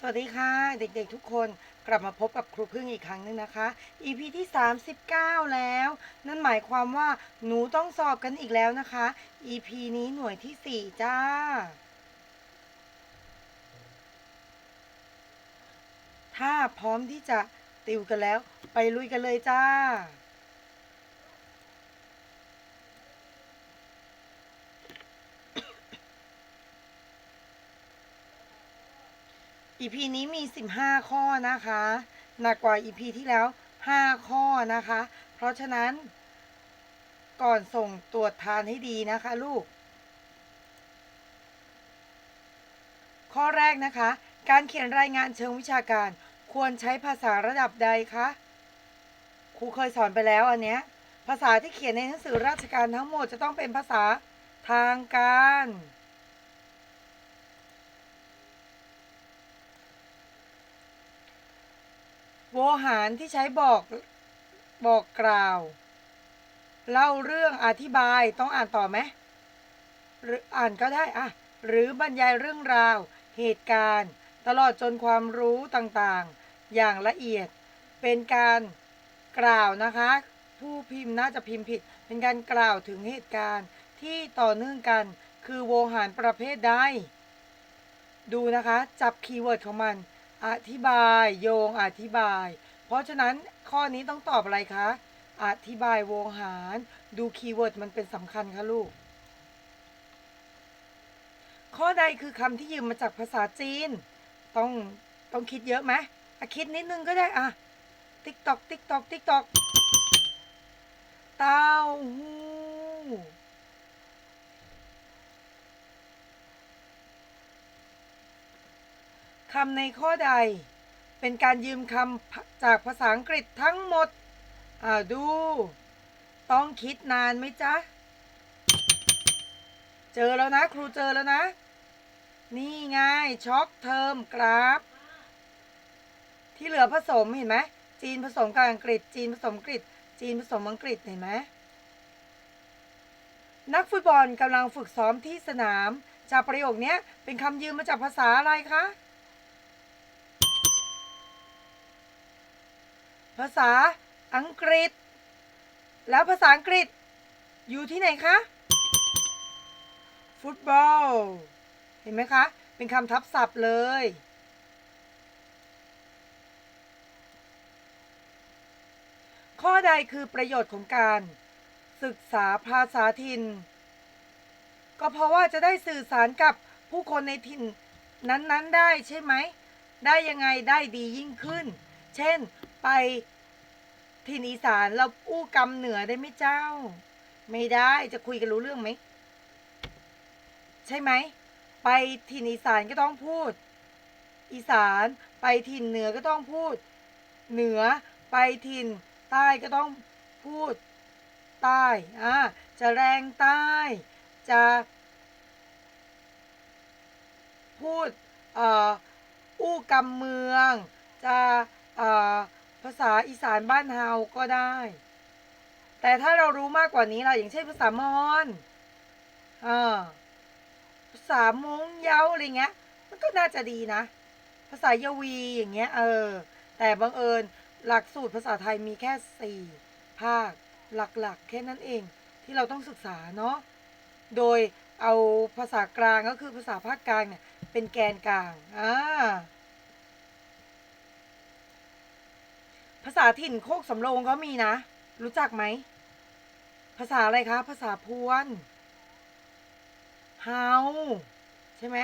สวัสดีค่ะเด็กๆทุกคนกลับมาพบกับครูพึ่งอีกครั้งหนึงนะคะ EP ที่ 39 แล้ว นั่นหมายความว่าหนูต้องสอบกันอีกแล้วนะคะ EP นี้หน่วยที่ 4 จ้า ถ้าพร้อมที่จะติวกันแล้ว ไปลุยกันเลยจ้า EP นี้มี 15 ข้อนะคะ หนักกว่า EP ที่แล้ว 5 ข้อนะคะ เพราะฉะนั้น ก่อนส่งตรวจทานให้ดีนะคะลูก ข้อแรกนะคะ การเขียนรายงานเชิงวิชาการ ควรใช้ภาษาระดับใดคะ ครูเคยสอนไปแล้วอันเนี้ย ภาษาที่เขียนในหนังสือราชการทั้งหมดจะต้องเป็นภาษาทางการ วหารที่ใช้บอกบอกกล่าว เล่าเรื่องอธิบายต้องอ่านต่อไหมหรืออ่านก็ได้อะหรือบรรยายเรื่องราว เหตุการณ์ ตลอดจนความรู้ต่างๆ อย่างละเอียดเป็นการกล่าวนะคะ ผู้พิมพ์น่าจะพิมพ์ผิด เป็นการกล่าวถึงเหตุการณ์ที่ต่อเนื่องกัน คือโวหารประเภทใดดูนะคะ จับคีย์เวิร์ดของมัน อธิบาย โยงอธิบาย เพราะฉะนั้นข้อนี้ต้องตอบอะไรคะ อธิบายโวหาร ดูคีย์เวิร์ดมันเป็นสำคัญคะลูก ข้อใดคือคำที่ยืมมาจากภาษาจีน ต้องต้องคิดเยอะไหมอคิดนิดนึงก็ได้อะติ๊กตอก ติ๊กตอก ติ๊กตอก เต้าหู้ คำในข้อใด เป็นการยืมคำจากภาษาอังกฤษทั้งหมดอ่าดู ต้องคิดนานไหมจ๊ะ เจอแล้วนะ ครูเจอแล้วนะ นี่ไงช็อกเทอมกราฟ ที่เหลือผสมเห็นไหมจีนผสมกับอังกฤษ จีนผสมอังกฤษ จีนผสมอังกฤษเห็นไหมนักฟุตบอลกำลังฝึกซ้อมที่สนาม จากประโยคนี้เป็นคำยืมมาจากภาษาอะไรคะ ภาษาอังกฤษ แล้วภาษาอังกฤษ อยู่ที่ไหนคะฟุตบอลเห็นไหมคะ เป็นคำทับศัพท์เลย ข้อใดคือประโยชน์ของการศึกษาภาษาถิ่น ก็เพราะว่าจะได้สื่อสารกับผู้คนในถิ่นนั้นๆได้ใช่ไหม ได้ยังไงได้ดียิ่งขึ้น เช่น ไปถิ่นอีสานเราอู้กำเหนือได้ไหมเจ้า ไม่ได้จะคุยกันรู้เรื่องไหม ใช่ไหม ไปถิ่นอีสานก็ต้องพูด อีสานไปถิ่นเหนือก็ต้องพูด เหนือไปถิ่นใต้ก็ต้องพูด ใต้อ่าจะแรงใต้จะพูดอ่ออู้กำเมือง จะอ่อภาษาอีสานบ้านเฮาก็ได้ แต่ถ้าเรารู้มากกว่านี้ล่ะอย่างเช่นภาษามอญอ่าภาษามงเยาอะไรเงี้ย มันก็น่าจะดีนะ ภาษายวีอย่างเงี้ย เออ แต่บังเอิญหลักสูตรภาษาไทยมีแค่สี่ภาคหลักๆแค่นั้นเองที่เราต้องศึกษาเนาะ โดยเอาภาษากลางก็คือภาษาภาคกลางเนี่ยเป็นแกนกลาง อ่าาษาถิ่นโคกสำโรงก็มีนะ รู้จักไหม ภาษาอะไรคะ ภาษาพวนเฮาใช่ไหม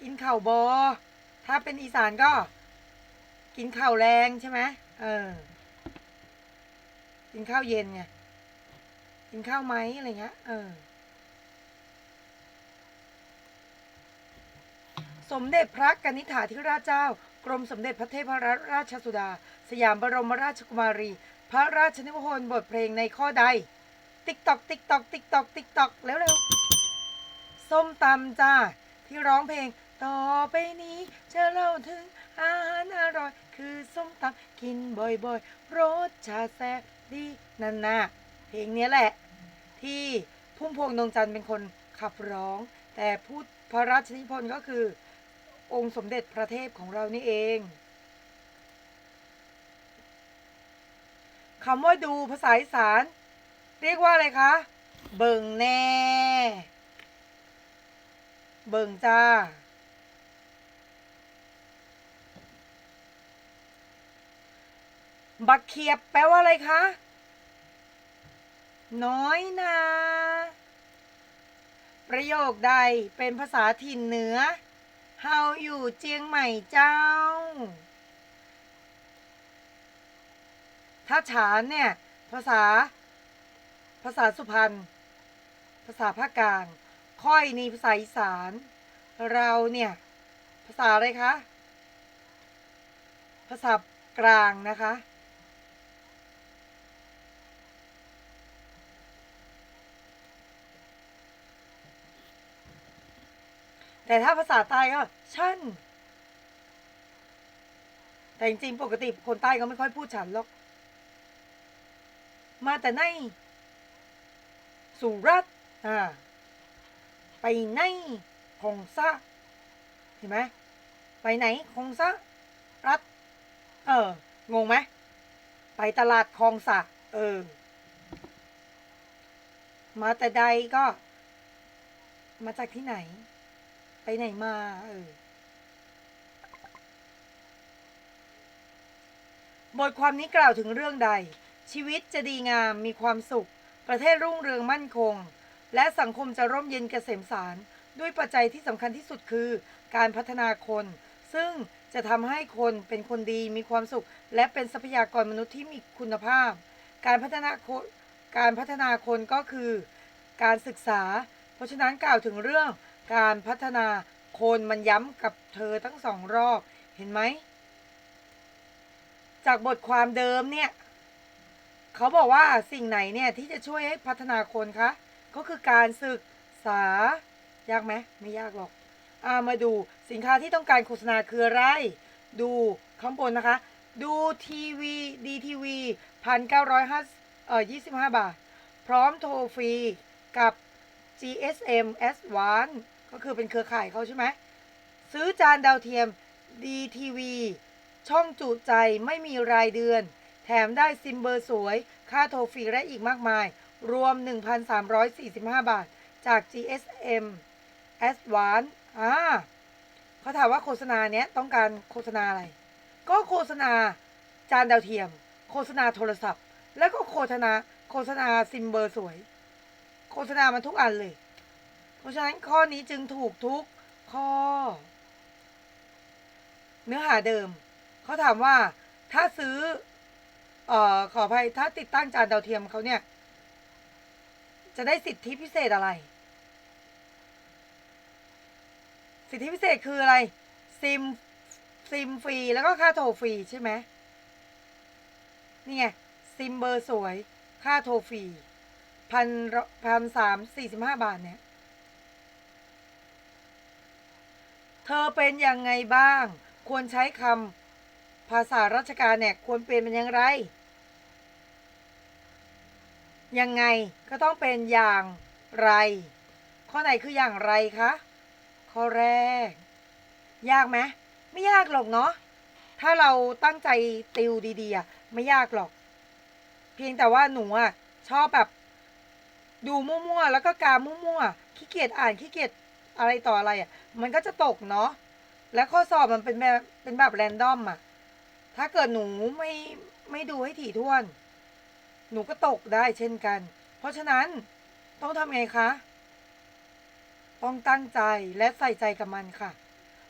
กินข่าบอ ถ้าเป็นอีสานก็ กินข้าวแรงใช่ไหมเออ กินข้าวเย็นไง กินข้าวไหมอะไรเงี้ย เออ สมเด็จพระกนิษฐาธิราชเจ้า กรมสมเด็จพระเทพรัตนราชสุดา สยามบรมราชกุมารี พระราชนิพนธ์บทเพลงในข้อใด ติ๊กตอก ติ๊กตอก ติ๊กตอก ติ๊กตอกเร็วๆส้มตำจ้า ที่ร้องเพลง ต่อไปนี้จะเล่าถึงอาหารอร่อย คือส้มตำกินบ่อยๆรสชาติแซ่บดีนั่นน่ะเพลงนี้แหละ ที่พุ่มพวงดวงจันทร์เป็นคนขับร้อง แต่พูดพระราชนิพนธ์ก็คือ องค์สมเด็จพระเทพของเรานี่เองคำว่าดูภาษาอีสาน เรียกว่าอะไรคะ เบิ่งแน่ เบิ่งจ้า บักเขียบแปลว่าอะไรคะ น้อยนา ประโยคใดเป็นภาษาถิ่นเหนือ เฮาอยู่เจียงใหม่เจ้า ถ้าฉานเนี่ย ภาษา ภาษาสุพรรณ ภาษาภาคกลาง ค่อยนี่ภาษาอีสาน เราเนี่ย ภาษาอะไรคะ ภาษากลางนะคะ แต่ถ้าภาษาใต้ก็ชั่นแต่จริงๆปกติคนใต้ก็ไม่ค่อยพูดฉันหรอก มาแต่ใน สุรัตน์อ่า ไปไหนคงซะเห็นไหมไปไหนคงซะรัฐเออ งงไหม ไปตลาดคลองสะเออ มาแต่ใดก็ มาจากที่ไหน ไปไหนมา เออบทความนี้กล่าวถึงเรื่องใด ชีวิตจะดีงามมีความสุข ประเทศรุ่งเรืองมั่นคง และสังคมจะร่มเย็นกเกษมสาร ด้วยปัจจัยที่สำคัญที่สุดคือ การพัฒนาคน ซึ่งจะทำให้คนเป็นคนดีมีความสุข และเป็นทรัพยากรมนุษย์ที่มีคุณภาพ การพัฒนาการพัฒนาคนก็คือ การศึกษา เพราะฉะนั้นกล่าวถึงเรื่อง การพัฒนาโคนมันย้ำกับเธอทั้งสองรอบเห็นไหม จากบทความเดิมเนี่ย เขาบอกว่าสิ่งไหนเนี่ย ที่จะช่วยให้พัฒนาคนคะ ก็คือการศึกษา ยากไหมไม่ยากหรอกอามาดูสินค้าที่ต้องการโฆษณาคืออะไร ดูข้างบนนะคะ ดูทีวีดีทีวีพันเก้าร้อยห้าเอ่อยี่สิบห้าบาท พร้อมโทรฟรีกับ GSM S1 ก็คือเป็นเครือข่ายเขาใช่ไหมซื้อจานดาวเทียม DTV ช่องจุใจไม่มีรายเดือน แถมได้ซิมเบอร์สวย ค่าโทรฟรีและอีกมากมาย รวม 1,345 บาท จาก GSM S1 อ่าเขาถามว่าโฆษณาเนี้ยต้องการโฆษณาอะไร ก็โฆษณาจานดาวเทียม โฆษณาโทรศัพท์ แล้วก็โฆษณาโฆษณาซิมเบอร์สวย โฆษณามันทุกอันเลย เพราะฉะนั้นข้อนี้จึงถูกทุกข้อ เนื้อหาเดิม เขาถามว่าถ้าซื้อเอ่อขออภัยถ้าติดตั้งจานดาวเทียมเขาเนี่ย จะได้สิทธิพิเศษอะไร สิทธิพิเศษคืออะไร ซิมซิมฟรีแล้วก็ค่าโทรฟรีใช่ไหมนี่ไงซิมเบอร์สวย ค่าโทรฟรีพันพันสามสี่สิบห้าบาทเนี่ย เธอเป็นยังไงบ้าง ควรใช้คำภาษาราชการเนี่ยควรเป็นเป็นอย่างไร ยังไงก็ต้องเป็นอย่างไร ข้อไหนคืออย่างไรคะ ข้อแรก ยากไหมไม่ยากหรอกเนาะ ถ้าเราตั้งใจติวดีๆไม่ยากหรอก เพียงแต่ว่าหนูอะชอบแบบดูมั่วๆ แล้วก็กามั่วๆ ขี้เกียจอ่านขี้เกียจ อะไรต่ออะไรอะมันก็จะตกเนาะและข้อสอบมันเป็นแบบเป็นแบบแรนดอมอะ ถ้าเกิดหนูไม่ไม่ดูให้ถี่ถ้วน หนูก็ตกได้เช่นกัน เพราะฉะนั้นต้องทำไงคะ ต้องตั้งใจและใส่ใจกับมันค่ะ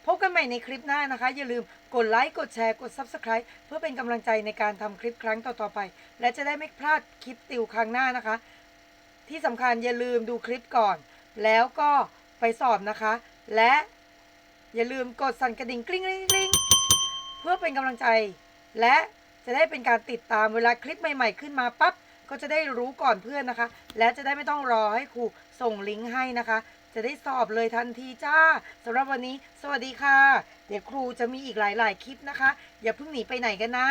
พบกันใหม่ในคลิปหน้านะคะ อย่าลืมกดไลค์ กดแชร์ กด Subscribe เพื่อเป็นกำลังใจในการทำคลิปครั้งต่อๆไป และจะได้ไม่พลาดคลิปติวครั้งหน้านะคะ ที่สำคัญอย่าลืมดูคลิปก่อน แล้วก็ ไปสอบนะคะ และอย่าลืมกดสั่นกระดิ่งกริ๊งกริ๊งกริ๊งเพื่อเป็นกำลังใจ และจะได้เป็นการติดตามเวลาคลิปใหม่ ๆ ขึ้นมาปั๊บก็จะได้รู้ก่อนเพื่อนนะคะ และจะได้ไม่ต้องรอให้ครูส่งลิงก์ให้นะคะ จะได้สอบเลยทันทีจ้าสำหรับวันนี้ สวัสดีค่ะ เดี๋ยวครูจะมีอีกหลาย ๆ คลิปนะคะ อย่าเพิ่งหนีไปไหนกันนะ